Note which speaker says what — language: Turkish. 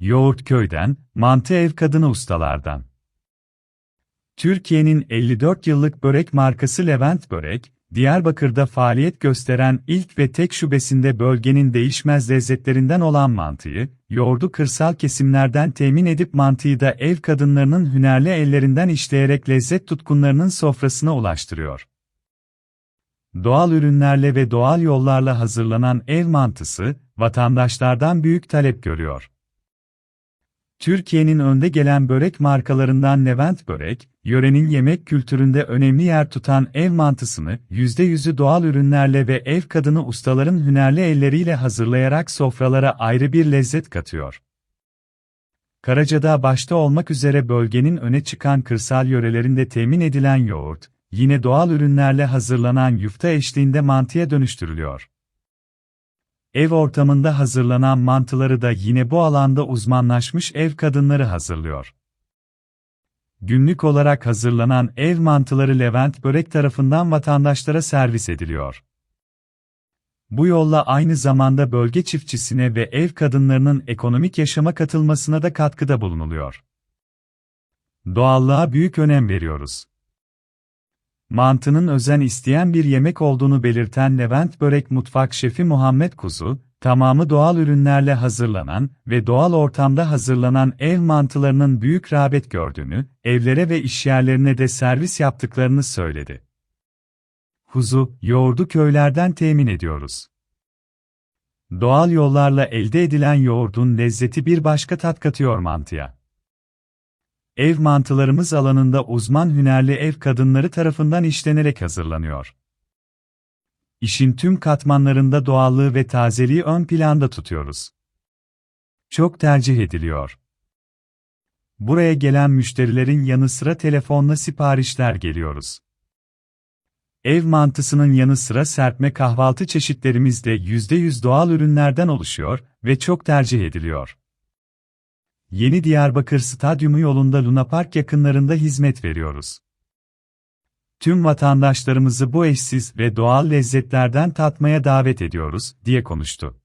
Speaker 1: Yoğurt köyden, mantı ev kadını ustalardan. Türkiye'nin 54 yıllık börek markası Levent Börek, Diyarbakır'da faaliyet gösteren ilk ve tek şubesinde bölgenin değişmez lezzetlerinden olan mantıyı, yoğurdu kırsal kesimlerden temin edip mantıyı da ev kadınlarının hünerli ellerinden işleyerek lezzet tutkunlarının sofrasına ulaştırıyor. Doğal ürünlerle ve doğal yollarla hazırlanan ev mantısı, vatandaşlardan büyük talep görüyor. Türkiye'nin önde gelen börek markalarından Levent Börek, yörenin yemek kültüründe önemli yer tutan ev mantısını %100'ü doğal ürünlerle ve ev kadını ustaların hünerli elleriyle hazırlayarak sofralara ayrı bir lezzet katıyor. Karacadağ başta olmak üzere bölgenin öne çıkan kırsal yörelerinde temin edilen yoğurt, yine doğal ürünlerle hazırlanan yufta eşliğinde mantıya dönüştürülüyor. Ev ortamında hazırlanan mantıları da yine bu alanda uzmanlaşmış ev kadınları hazırlıyor. Günlük olarak hazırlanan ev mantıları Levent Börek tarafından vatandaşlara servis ediliyor. Bu yolla aynı zamanda bölge çiftçisine ve ev kadınlarının ekonomik yaşama katılmasına da katkıda bulunuluyor. Doğallığa büyük önem veriyoruz. Mantının özen isteyen bir yemek olduğunu belirten Levent Börek Mutfak Şefi Muhammed Kuzu, tamamı doğal ürünlerle hazırlanan ve doğal ortamda hazırlanan ev mantılarının büyük rağbet gördüğünü, evlere ve işyerlerine de servis yaptıklarını söyledi. Kuzu, yoğurdu köylerden temin ediyoruz. Doğal yollarla elde edilen yoğurdun lezzeti bir başka tat katıyor mantıya. Ev mantılarımız alanında uzman hünerli ev kadınları tarafından işlenerek hazırlanıyor. İşin tüm katmanlarında doğallığı ve tazeliği ön planda tutuyoruz. Çok tercih ediliyor. Buraya gelen müşterilerin yanı sıra telefonla siparişler geliyoruz. Ev mantısının yanı sıra serpme kahvaltı çeşitlerimiz de %100 doğal ürünlerden oluşuyor ve çok tercih ediliyor. Yeni Diyarbakır Stadyumu yolunda Luna Park yakınlarında hizmet veriyoruz. Tüm vatandaşlarımızı bu eşsiz ve doğal lezzetlerden tatmaya davet ediyoruz, diye konuştu.